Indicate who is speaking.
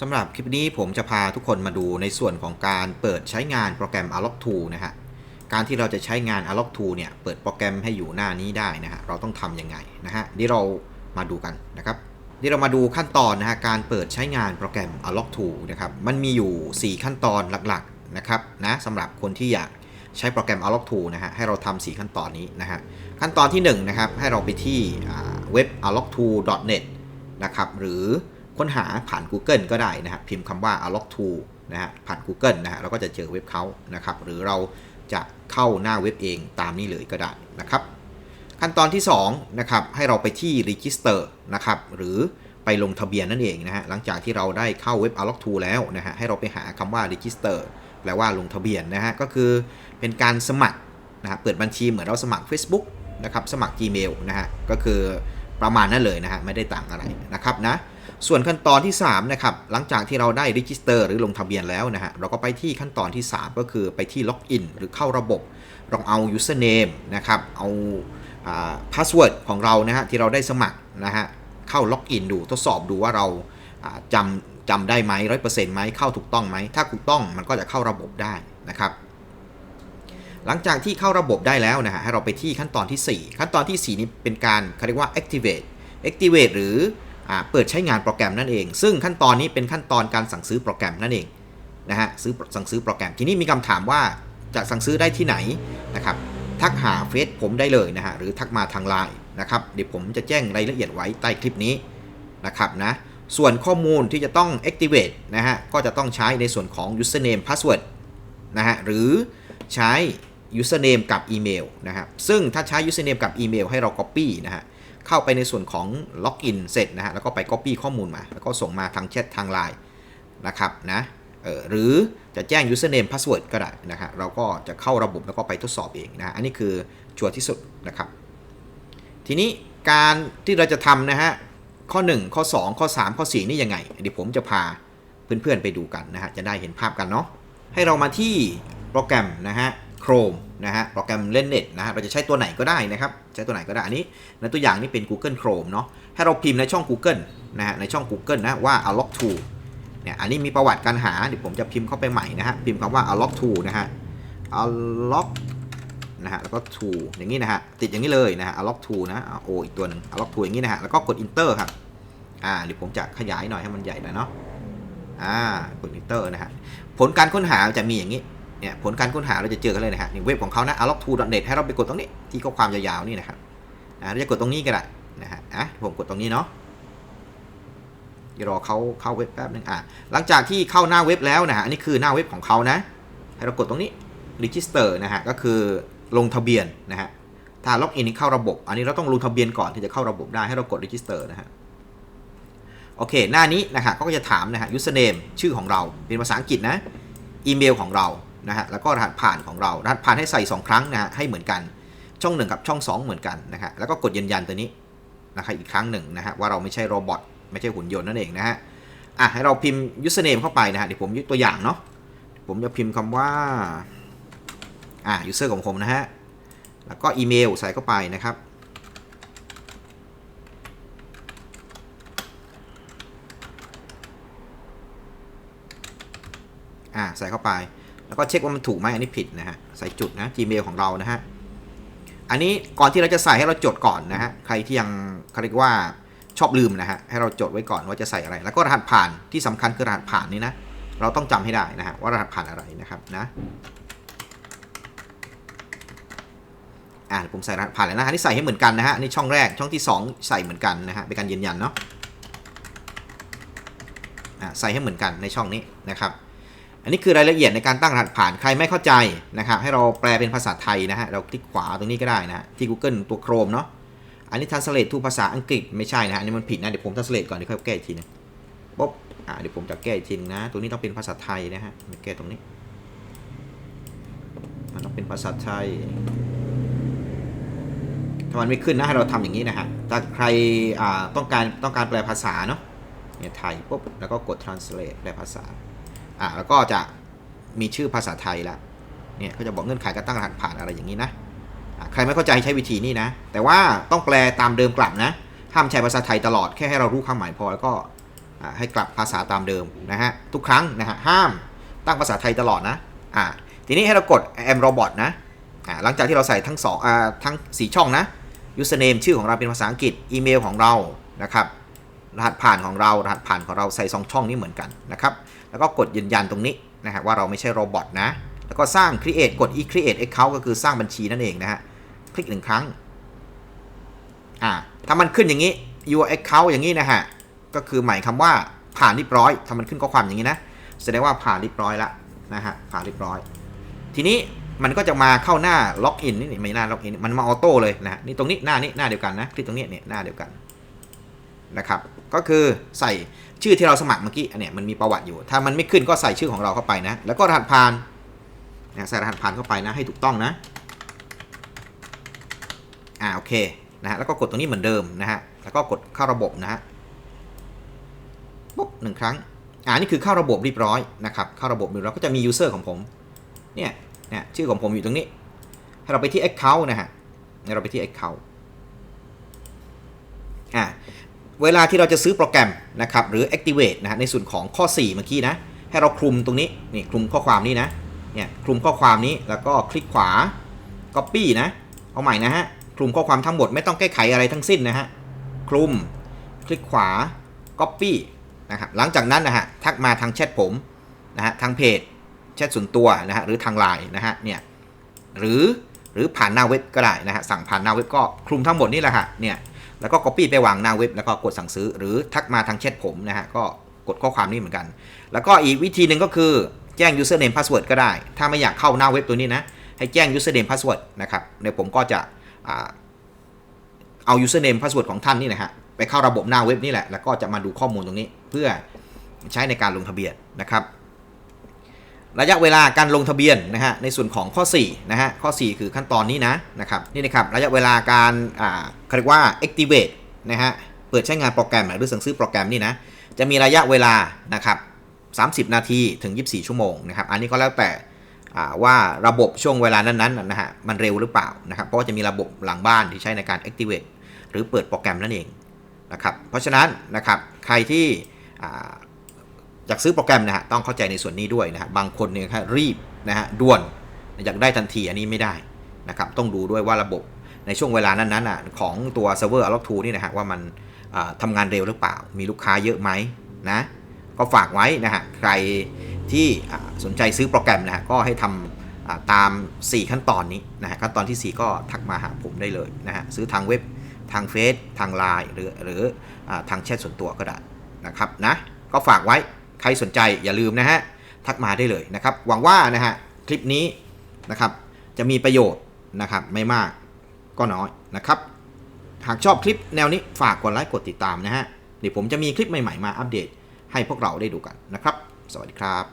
Speaker 1: สำหรับคลิปนี้ผมจะพาทุกคนมาดูในส่วนของการเปิดใช้งานโปรแกรม Unlock 2นะฮะ การที่เราจะใช้งาน Unlock 2เนี่ย เปิดโปรแกรมให้อยู่หน้านี้ได้นะฮะ เราต้องทำยังไงนะฮะนี่เรามาดูกันนะครับนี่เรามาดูขั้นตอนนะฮะ การเปิดใช้งานโปรแกรม Unlock 2นะครับ มันมีอยู่ 4 ขั้นตอนหลักๆนะครับนะสำหรับคนที่อยากใช้โปรแกรม Unlock 2นะฮะ ให้เราทำ4ขั้นตอนนี้นะฮะ ขั้นตอนที่1นะครับ ให้เราไปที่เว็บ unlock2.net นะครับ หรือ ค้นหาผ่าน Google ก็ได้นะฮะพิมพ์คำว่า unlock 2นะฮะผ่าน Google นะฮะเราก็จะเจอเว็บเขานะครับหรือเราจะเข้าหน้าเว็บเองตามนี้เลยก็ได้นะครับ ขั้นตอนที่2นะครับให้เราไปที่ register นะครับหรือไปลงทะเบียนนั่นเองนะฮะหลังจากที่เราได้เข้าเว็บ unlock 2แล้วนะฮะให้เราไปหาคำว่า register แปลว่าลงทะเบียนนะฮะก็คือเป็นการสมัครนะฮะเปิดบัญชีเหมือนเราสมัคร Facebook นะครับสมัคร Gmail นะฮะก็คือประมาณนั้นเลยนะฮะไม่ได้ต่างอะไรนะครับนะ ส่วนขั้นตอนที่3นะครับหลังจากที่เราได้ register หรือลงทะเบียนแล้วนะฮะเราก็ไปที่ขั้นตอนที่ 3 ก็คือไปที่ login หรือเข้าระบบลองเอา username นะครับเอาอ่า password ของเรานะฮะที่เราได้สมัครนะฮะเข้า login ดูทดสอบดูว่าเราจำจำได้ไหมร้อยเปอร์เซ็นต์ไหมเข้าถูกต้องไหมถ้าถูกต้องมันก็จะเข้าระบบได้นะครับหลังจากที่เข้าระบบได้แล้วนะฮะให้เราไปที่ขั้นตอนที่ 4 ขั้นตอนทีสี่4 นี้เป็นการเขาเรียกว่า activate activate หรือ เปิดใช้งานโปรแกรมนั่นเอง ซึ่งขั้นตอนนี้เป็นขั้นตอนการสั่งซื้อโปรแกรมนั่นเองนะฮะซื้อสั่งซื้อโปรแกรมทีนี้มีคำถามว่าจะสั่งซื้อได้ที่ไหนนะครับทักหาเฟซผมได้เลยนะฮะหรือทักมาทางไลน์นะครับเดี๋ยวผมจะแจ้งรายละเอียดไว้ใต้คลิปนี้นะครับนะส่วนข้อมูลที่จะต้อง activate นะฮะก็จะต้องใช้ในส่วนของ username password นะฮะหรือใช้ username กับอีเมลนะครับซึ่งถ้าใช้ username กับอีเมลให้เรา copy นะฮะ เข้าไปในส่วนของล็อกอินเสร็จนะฮะแล้วก็ไป Copy ข้อมูลมา แล้วก็ส่งมาทางแชททางไลน์นะครับนะเออหรือจะแจ้ง username password ก็ได้นะฮะเราก็จะเข้าระบบแล้วก็ไปทดสอบเองนะฮะอันนี้คือชัวร์ที่สุดนะครับ ทีนี้การที่เราจะทำนะฮะข้อ 1 ข้อ 2 ข้อ 3 ข้อ 4 นี่ยังไงเดี๋ยวผมจะพาเพื่อนๆไปดูกันนะฮะจะได้เห็นภาพกันเนาะให้เรามาที่โปรแกรมนะฮะ Chrome นะฮะโปรแกรมเล่นเน็ตนะฮะเราจะใช้ตัวไหนก็ได้นะครับ ใช้ตัวไหนก็ได้ อันนี้ในตัวอย่างนี่เป็น Google Chrome เนาะให้เราพิมพ์ในช่อง Google นะฮะในช่อง Google นะว่า unlock to เนี่ยอันนี้มีประวัติการหาเดี๋ยวผมจะพิมพ์เข้าไปใหม่นะฮะพิมพ์คำว่า unlock to นะฮะ unlock นะฮะแล้วก็ to อย่างนี้นะฮะติดอย่างนี้เลยนะฮะ unlock to นะโออีกตัวหนึ่ง unlock to อย่างนี้นะฮะแล้วก็กด enter ครับอ่าเดี๋ยวผมจะขยายหน่อยให้มันใหญ่หน่อยเนาะอ่ากด enter นะฮะผลการค้นหาจะมีอย่างนี้ เนี่ยผลการค้นหาเราจะเจอกันเลยนะฮะนี่เว็บของเขานะ unlock2.net ให้เราไปกดตรงนี้ที่ข้อความยาวๆนี่นะครับอ่าเราจะกดตรงนี้ก็ได้นะฮะอะผมกดตรงนี้เนาะเดี๋ยวรอเขาเข้าเว็บแป๊บนึงอะหลังจากที่เข้าหน้าเว็บแล้วนะฮะอันนี้คือหน้าเว็บของเขานะ ให้เรากดตรงนี้ register นะฮะก็คือลงทะเบียนนะฮะถ้าล็อกอินเข้าระบบ อันนี้เราต้องลงทะเบียนก่อนที่จะเข้าระบบได้ให้เรากด register นะฮะโอเค หน้านี้นะฮะก็จะถามนะฮะ username ชื่อของเราเป็นภาษาอังกฤษนะ อีเมลของเรา นะฮะแล้วก็รหัสผ่านของเรา รหัสผ่านให้ใส่ 2 ครั้งนะฮะให้เหมือนกันช่อง 1 กับช่อง 2 เหมือนกันนะฮะแล้วก็กดยืนยันตัวนี้นะครับอีกครั้งหนึ่งนะฮะว่าเราไม่ใช่โรบอทไม่ใช่หุ่นยนต์นั่นเองนะฮะอะให้เราพิมพ์ username เข้าไปนะฮะเดี๋ยวผมยกตัวอย่างเนาะผมจะพิมพ์คำว่าอ่า user ของผมนะฮะแล้วก็อีเมลใส่เข้าไปนะครับอ่าใส่เข้าไป แล้วก็เช็คว่ามันถูกไหมอันนี้ผิดนะฮะใส่จุดนะ Gmail ของเรานะฮะอันนี้ก่อนที่เราจะใส่ให้เราจดก่อนนะฮะใครที่ยังเขาเรียกว่าชอบลืมนะฮะให้เราจดไว้ก่อนว่าจะใส่อะไร แล้วก็รหัสผ่านที่สำคัญคือรหัสผ่านนี้นะเราต้องจำให้ได้นะฮะว่ารหัสผ่านอะไรนะครับนะอ่าผมใส่รหัสผ่านแล้วนะฮะนี่ใส่ให้เหมือนกันนะฮะนนี่ช่องแรกช่องที่ 2 ใส่เหมือนกันนะฮะเป็นการยืนยันเนาะอ่าใส่ให้เหมือนกันในช่องนี้นะครับ อันนี้คือรายละเอียดในการตั้งรหัสผ่านใครไม่เข้าใจนะครับให้เราแปลเป็นภาษาไทยนะฮะเราคลิกขวาตรงนี้ก็ได้นะที่ Google ตัว Chrome เนาะอันนี้ translate to ภาษาอังกฤษไม่ใช่นะฮะอันนี้มันผิดนะเดี๋ยวผม translate ก่อนเดี๋ยวค่อยแก้อีกทีนึงปุ๊บอ่าเดี๋ยวผมจะแก้อีกทีนึงนะตัวนี้ต้องเป็นภาษาไทยนะฮะแก้ตรงนี้มันต้องเป็นภาษาไทยถ้ามันไม่ขึ้นนะให้เราทำอย่างนี้นะฮะถ้าใครอ่าต้องการต้องการแปลภาษาเนาะเนี่ยไทยปุ๊บแล้วก็กด translate แปลภาษา อะแล้วก็จะมีชื่อภาษาไทยแล้วเนี่ยก็จะบอกเงื่อนไขการตั้งรหัสผ่านอะไรอย่างนี้นะใครไม่เข้าใจใช้วิธีนี้นะ แต่ว่าต้องแปลตามเดิมกลับนะ ห้ามใช้ภาษาไทยตลอดแค่ให้เรารู้ความหมายพอแล้วก็ให้กลับภาษาตามเดิมนะฮะทุกครั้งนะฮะห้ามตั้งภาษาไทยตลอดนะอ่าทีนี้ให้เรากด am robot นะอ่าหลังจากที่เราใส่ทั้งสองอ่าทั้งสีช่องนะ username ชื่อของเราเป็นภาษาอังกฤษอีเมลของเรานะครับ รหัสผ่านของเรารหัสผ่านของเราใส่สองช่องนี้เหมือนกันนะครับ แล้วก็กดยืนยันตรงนี้นะฮะว่าเราไม่ใช่โรบอทนะ แล้วก็สร้าง create กด e create account ก็คือสร้างบัญชีนั่นเองนะฮะ คลิกหนึ่งครั้ง อ่า ถ้ามันขึ้นอย่างนี้ your account อย่างนี้นะฮะ ก็คือหมายคำว่าผ่านเรียบร้อย ถ้ามันขึ้นข้อความอย่างนี้นะ แสดงว่าผ่านเรียบร้อยแล้วนะฮะ ผ่านเรียบร้อย ทีนี้มันก็จะมาเข้าหน้าล็อกอินนี่ไม่หน้าล็อกอิน มันมาออโต้เลยนะฮะนี่ตรงนี้หน้านี้หน้าเดียวกันนะ คลิกตรงนี้เนี่ยหน้าเดียวกัน นะครับ ก็คือใส่ชื่อที่เราสมัครเมื่อกี้อันเนี้ยมันมีประวัติอยู่ ถ้ามันไม่ขึ้นก็ใส่ชื่อของเราเข้าไปนะ แล้วก็รหัสผ่านนะใส่รหัสผ่านเข้าไปนะให้ถูกต้องนะ อ่าโอเคนะฮะแล้วก็กดตรงนี้เหมือนเดิมนะฮะ แล้วก็กดเข้าระบบนะฮะ ปุ๊บหนึ่งครั้ง อ่านี่คือเข้าระบบเรียบร้อยนะครับ เข้าระบบเรียบร้อยก็จะมี user ของผม เนี่ยเนี่ยชื่อของผมอยู่ตรงนี้ ให้เราไปที่ Account นะฮะให้เราไปที่ Account อ่า เวลาที่เราจะซื้อโปรแกรมนะครับหรือ Activate นะฮะในส่วนของข้อ 4 เมื่อกี้นะ ให้เราคลุมตรงนี้นี่คลุมข้อความนี้นะเนี่ยคลุมข้อความนี้แล้วก็คลิกขวา Copy นะเอาใหม่นะฮะคลุมข้อความทั้งหมดไม่ต้องแก้ไขอะไรทั้งสิ้นนะฮะคลุมคลิกขวา Copy นะครับหลังจากนั้นนะฮะทักมาทางแชทผมนะฮะทางเพจแชทส่วนตัวนะฮะหรือทางไลน์นะฮะเนี่ยหรือหรือผ่านหน้าเว็บก็ได้นะฮะสั่งผ่านหน้าเว็บก็คลุมทั้งหมดนี่แหละฮะเนี่ย แล้วก็ Copy ไปวางหน้าเว็บแล้วก็กดสั่งซื้อ หรือทักมาทางแชทผมนะฮะก็กดข้อความนี้เหมือนกัน แล้วก็อีกวิธีหนึ่งก็คือแจ้ง username password ก็ได้ ถ้าไม่อยากเข้าหน้าเว็บตัวนี้นะ ให้แจ้ง username password นะครับในผมก็จะเอา username password ของท่านนี่นะฮะไปเข้าระบบหน้าเว็บนี่แหละ แล้วก็จะมาดูข้อมูลตรงนี้ เพื่อใช้ในการลงทะเบียนนะครับ ระยะเวลาการลงทะเบียนนะฮะในส่วนของข้อ4นะฮะข้อ 4 คือขั้นตอนนี้นะนะครับนี่นะครับระยะเวลาการอ่าเรียกว่า activate นะฮะเปิดใช้งานโปรแกรมหรือสั่งซื้อโปรแกรมนี่นะจะมีระยะเวลานะครับ30 นาทีถึง 24 ชั่วโมงนะครับอันนี้ก็แล้วแต่อ่าว่าระบบช่วงเวลานั้นๆนะฮะมันเร็วหรือเปล่านะครับเพราะว่าจะมีระบบหลังบ้านที่ใช้ในการ activate หรือเปิดโปรแกรมนั่นเองนะครับเพราะฉะนั้นนะครับใครที่ อยากซื้อโปรแกรมนะฮะต้องเข้าใจในส่วนนี้ด้วยนะฮะบางคนเนี่ยครรีบนะฮะด่วนอยากได้ทันทีอันนี้ไม่ได้นะครับต้องดูด้วยว่าระบบในช่วงเวลานั้นๆอะของตัวเซิร์ฟเวอร์ Alloc 2นี่นะฮะว่ามันอ่าทำงานเร็วหรือเปล่า มีลูกค้าเยอะไหมนะก็ฝากไว้นะฮะใครที่สนใจซื้อโปรแกรมนะฮะก็ให้ทำอ่าตาม 4 ขั้นตอนนี้นะฮะขั้นตอนทีสี่ 4 ก็ทักมาหาผมได้เลยนะฮะซื้อทางเว็บทางเฟซทางไลน์หรือหรืออทางแชทส่วนตัวก็ได้นะครับนะก็ฝากไว้ ใครสนใจอย่าลืมนะฮะทักมาได้เลยนะครับ หวังว่านะฮะคลิปนี้นะครับจะมีประโยชน์นะครับไม่มากก็น้อยนะครับ หากชอบคลิปแนวนี้ฝากกดไลค์กดติดตามนะฮะเดี๋ยวผมจะมีคลิปใหม่ๆมาอัปเดตให้พวกเราได้ดูกันนะครับ สวัสดีครับ